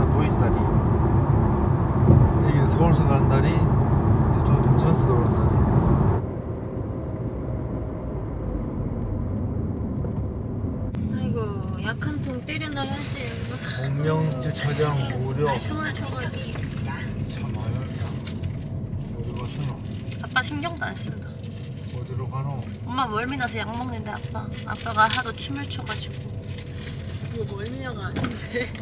저는 보이지 다리 여기는 서울서 가는 다리 저쪽은 인천서 오는 다리 아이고 약한 통 때려 넣어야지. 공명제 저장 무료 쳐가지고. 참 어렵다 어디 가시노 아빠 신경도 안 쓴다. 어디로 가노 엄마 멀미나서 약 먹는데 아빠. 아빠가 하도 춤을 춰가지고. 뭐 멀미냐가 아닌데.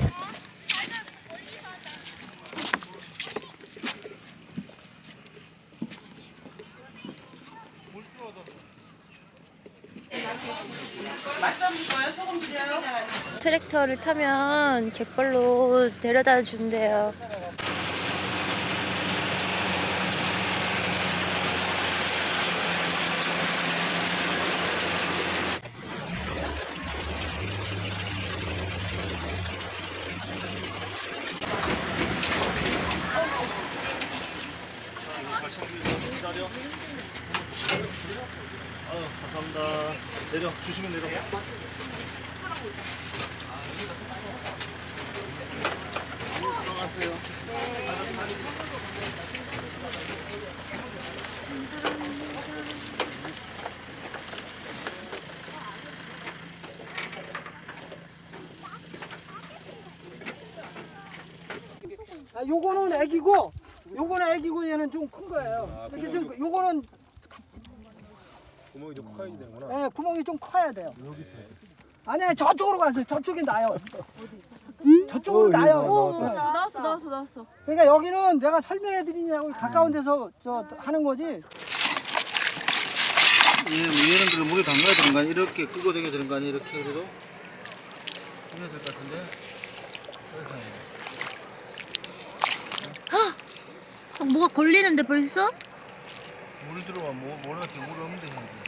트랙터를 타면 갯벌로 데려다 준대요. 감사합니다 내려 주시면 내려 아, 요거는 애기고, 요거는 애기고 얘는 좀 큰 거예요. 이렇게 좀 요거는 구멍이 좀 커야 되는구나 예, 구멍이 좀 커야 돼요. 아니야 저쪽으로 가세요. 저쪽이 나요. 저쪽으로 어, 나요. 나왔다. 예. 나왔어 나왔어 나왔어. 그러니까 여기는 내가 설명해 드리냐고 가까운 데서 저 하는 거지. 얘, 얘는 그럼 물에 담가야 되는 거 아니야? 이렇게 끄고 되게 되는 거 아니야? 이렇게 그래도? 해야 될것 같은데? 어, 뭐가 걸리는데 벌써? 물 들어와, 뭐, 뭐라 이렇게 물 없는데, 현재.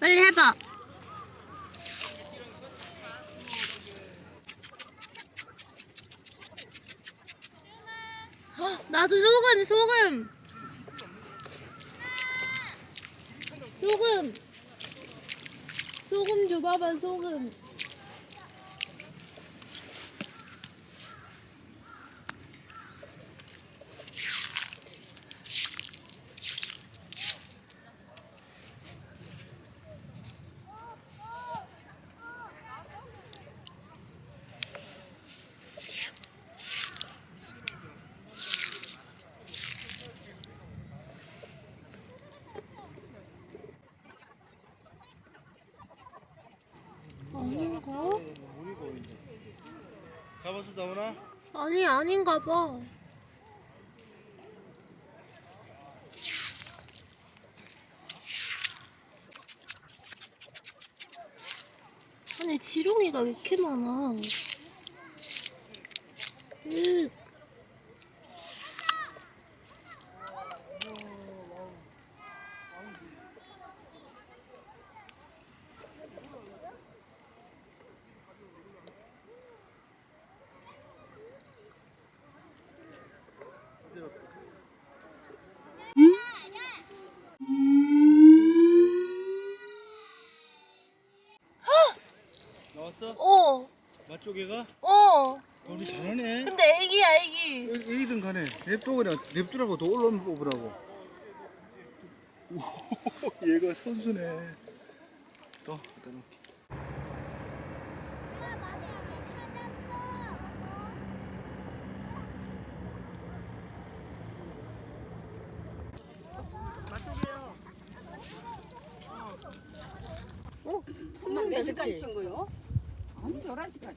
빨리 해봐. 헉, 나도 소금, 소금. 소금. 소금 줘봐봐, 소금. 아닌가? 가봐서 나오나? 아니, 아닌가 봐. 아니, 지렁이가 왜 이렇게 많아? 으. 나왔어? 어, 맛조개가? 어. 우리 잘하네. 근데 애기야, 애기. 애- 애기든 가네. 냅둬 그래. 냅두라고 더 올라오면 뽑으라고. 오, 얘가 선수네. 또, 일단은. 몇 시까지 신 거요? 아니 11시까지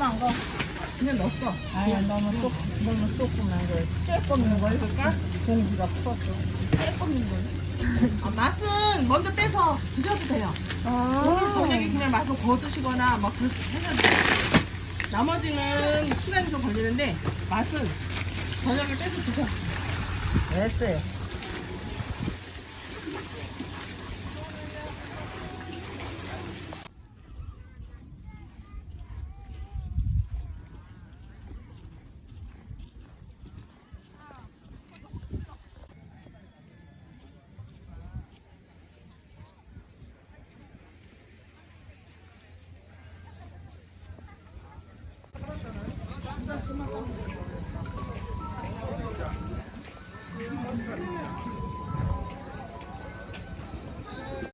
조그만 거. 그냥 넣었어. 아야 너무 조 너무 조그만 거. 쬐꼬는 걸. 볼까? 공기가 풀었어. 쬐꼬는 걸. 아, 맛은 먼저 빼서 드셔도 돼요. 오늘 저녁에 그냥 맛을 거두시거나 막 그렇게 하셔도 돼요. 나머지는 시간이 좀 걸리는데 맛은 저녁에 빼서 드셔. 됐어요. Altyazı M.K.